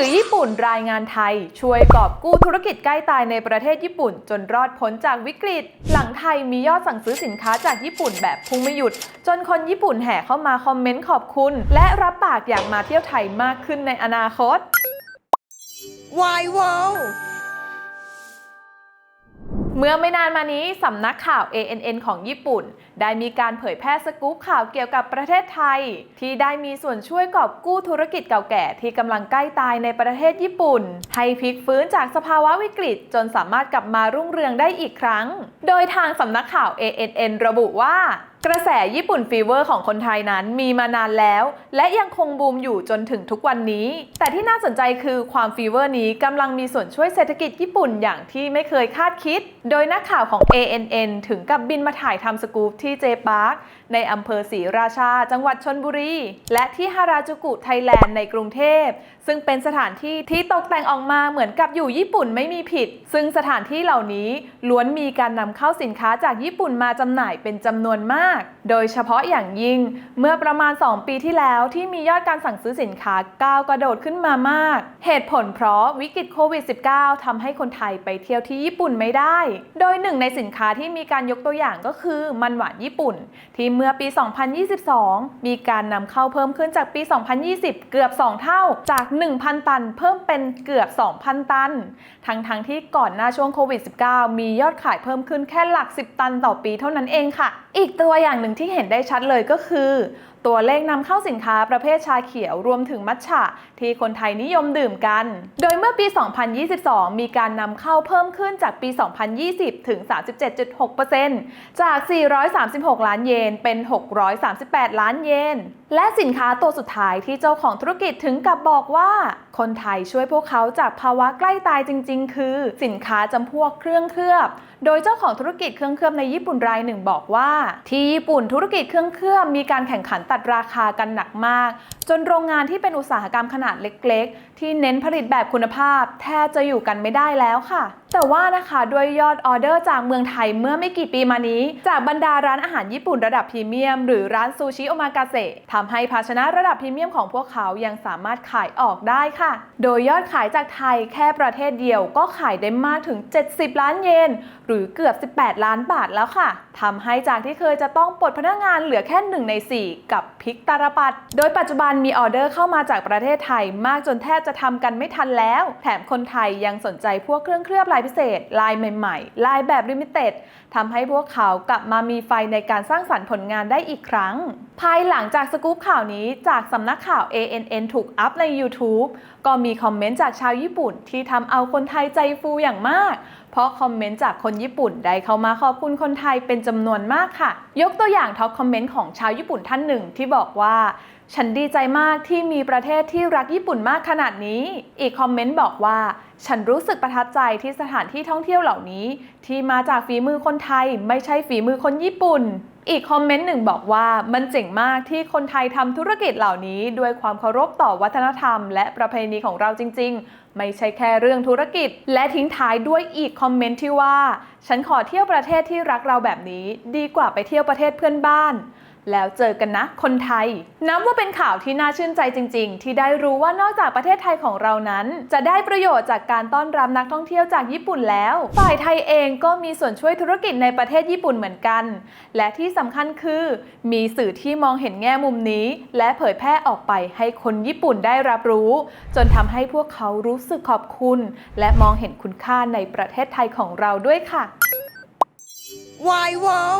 สือญี่ปุ่นรายงานไทย ช่วยกอบกู้ธุรกิจใกล้ตายในประเทศญี่ปุ่น จนรอดพ้นจากวิกฤต หลังไทยมียอดสั่งซื้อสินค้าจากญี่ปุ่นแบบพุ่งไม่หยุด จนคนญี่ปุ่นแห่เข้ามาคอมเมนต์ขอบคุณ และรับปากอยากมาเที่ยวไทยมากขึ้นในอนาคต Why wow เมื่อไม่นานมานี้สำนักข่าว ANN ของญี่ปุ่น ได้มีการเผยแพร่สกู๊ปข่าวเกี่ยวกับประเทศไทย ที่ได้มีส่วนช่วยกอบกู้ธุรกิจเก่าแก่ที่กำลังใกล้ตายในประเทศญี่ปุ่น ให้พลิกฟื้นจากสภาวะวิกฤต จนสามารถกลับมารุ่งเรืองได้อีกครั้ง โดยทางสำนักข่าว ANN ระบุว่า กระแสญี่ปุ่นฟีเวอร์ของคนไทยนั้นมีมานานแล้ว และยังคงบูมอยู่จนถึงทุกวันนี้ แต่ที่น่าสนใจคือความฟีเวอร์นี้กำลังมีส่วนช่วยเศรษฐกิจญี่ปุ่นอย่างที่ไม่เคยคาดคิด โดยนักข่าวของ ANN ถึงกับบินมาถ่ายทำสกู๊ปที่เจปาร์คในอำเภอศรีราชา จังหวัดชนบุรี และที่ฮาราจูกุไทยแลนด์ในกรุงเทพ ซึ่งเป็นสถานที่ที่ตกแต่งออกมาเหมือนกับอยู่ญี่ปุ่นไม่มีผิด ซึ่งสถานที่เหล่านี้ล้วนมีการนำเข้าสินค้าจากญี่ปุ่นมาจำหน่ายเป็นจำนวนมากโดยเฉพาะอย่างยิ่งเมื่อประมาณ 2 ปีที่แล้วที่มียอดการสั่งซื้อสินค้าก้าวกระโดดขึ้นมามาก เหตุผลเพราะวิกฤตโควิด -19 ทำให้คนไทยไปเที่ยวที่ญี่ปุ่นไม่ได้ โดยหนึ่งในสินค้าที่มีการยกตัวอย่างก็คือมันหวานญี่ปุ่น ที่เมื่อปี 2022 มีการนำเข้าเพิ่มขึ้นจากปี 2020 เกือบ 2 เท่าจาก 1,000 ตัน เพิ่มเป็นเกือบ 2,000 ตัน ทั้งๆทที่ก่อนหน้าช่วงโควิด -19 มียอดขายเพิ่มขึ้นแค่หลัก 10 ตันต่อปีเท่านั้นเองค่ะ อีกตัวอย่างหนึ่งที่เห็นได้ชัดเลยก็คือ ตัวเลขนำเข้าสินค้าประเภทชาเขียวรวมถึงมัทฉะที่คนไทยนิยมดื่มกัน โดยเมื่อปี 2022 มีการนำเข้าเพิ่มขึ้นจากปี 2020 ถึง 37.6%จาก 436 ล้านเยน เป็น 638 ล้านเยน และสินค้าตัวสุดท้ายที่เจ้าของธุรกิจถึงกับบอกว่า คนไทยช่วยพวกเขาจากภาวะใกล้ตายจริง ๆ คือ สินค้าจำพวกเครื่องเคลือบ โดยเจ้าของธุรกิจเครื่องเคลือบในญี่ปุ่นรายหนึ่งบอกว่า ที่ญี่ปุ่นธุรกิจเครื่องเคลือบมีการแข่งขันตัดราคากันหนักมาก จนโรงงานที่เป็นอุตสาหกรรมขนาดเล็ก ๆ ที่เน้นผลิตแบบคุณภาพ แทบจะอยู่กันไม่ได้แล้วค่ะ แต่ว่านะคะด้วยยอดออเดอร์จากเมืองไทยเมื่อไม่กี่ปีมานี้ จากบรรดาร้านอาหารญี่ปุ่นระดับพรีเมียม หรือร้านซูชิโอมากาเสะทำให้ภาชนะระดับพรีเมียมของพวกเขายังสามารถขายออกได้ค่ะ โดยยอดขายจากไทยแค่ประเทศเดียวก็ขายได้มากถึง 70 ล้านเยนหรือเกือบ 18 ล้านบาทแล้วค่ะทำให้จากที่เคยจะต้องปลดพนักงานเหลือแค่1ใน 4 กับพริกตาลปัด โดยปัจจุบันมีออเดอร์เข้ามาจากประเทศไทยมากจนแทบจะทำกันไม่ทันแล้ว แถมคนไทยยังสนใจพวกเครื่องเคลือบลายพิเศษ ลายใหม่ๆ ลายแบบลิมิเต็ดทำให้พวกเขากลับมามีไฟในการสร้างสรรค์ผลงานได้อีกครั้ง ภายหลังจากสกู๊ปข่าวนี้จากสำนักข่าว ANN ถูกอัพใน YouTube ก็มีคอมเมนต์จากชาวญี่ปุ่นที่ทำเอาคนไทยใจฟูอย่างมาก เพราะคอมเมนต์จากคนญี่ปุ่นได้เข้ามาขอบคุณคนไทยเป็นจำนวนมากค่ะ ยกตัวอย่างท็อปคอมเมนต์ของชาวญี่ปุ่นท่านหนึ่งที่บอกว่า ฉันดีใจมากที่มีประเทศที่รักญี่ปุ่นมากขนาดนี้ อีกคอมเมนต์บอกว่า ฉันรู้สึกประทับใจที่สถานที่ท่องเที่ยวเหล่านี้ ที่มาจากฝีมือคนไทย ไม่ใช่ฝีมือคนญี่ปุ่น อีกคอมเมนต์หนึ่งบอกว่ามันเจ๋งมากที่คนไทยทำธุรกิจเหล่านี้ ด้วยความเคารพต่อวัฒนธรรม และประเพณีของเราจริง ๆ ไม่ใช่แค่เรื่องธุรกิจ และทิ้งท้ายด้วยอีกคอมเมนต์ที่ว่า ฉันขอเที่ยวประเทศที่รักเราแบบนี้ ดีกว่าไปเที่ยวประเทศเพื่อนบ้าน แล้วเจอกันนะคนไทย นับว่าเป็นข่าวที่น่าชื่นใจจริง ๆ ที่ได้รู้ว่านอกจากประเทศไทยของเรานั้น จะได้ประโยชน์จากการต้อนรับนักท่องเที่ยวจากญี่ปุ่นแล้ว ฝ่ายไทยเองก็มีส่วนช่วยธุรกิจในประเทศญี่ปุ่นเหมือนกัน และที่สำคัญคือ มีสื่อที่มองเห็นแง่มุมนี้ และเผยแพร่ออกไปให้คนญี่ปุ่นได้รับรู้ จนทำให้พวกเขารู้สึกขอบคุณ และมองเห็นคุณค่าในประเทศไทยของเราด้วยค่ะ Why wow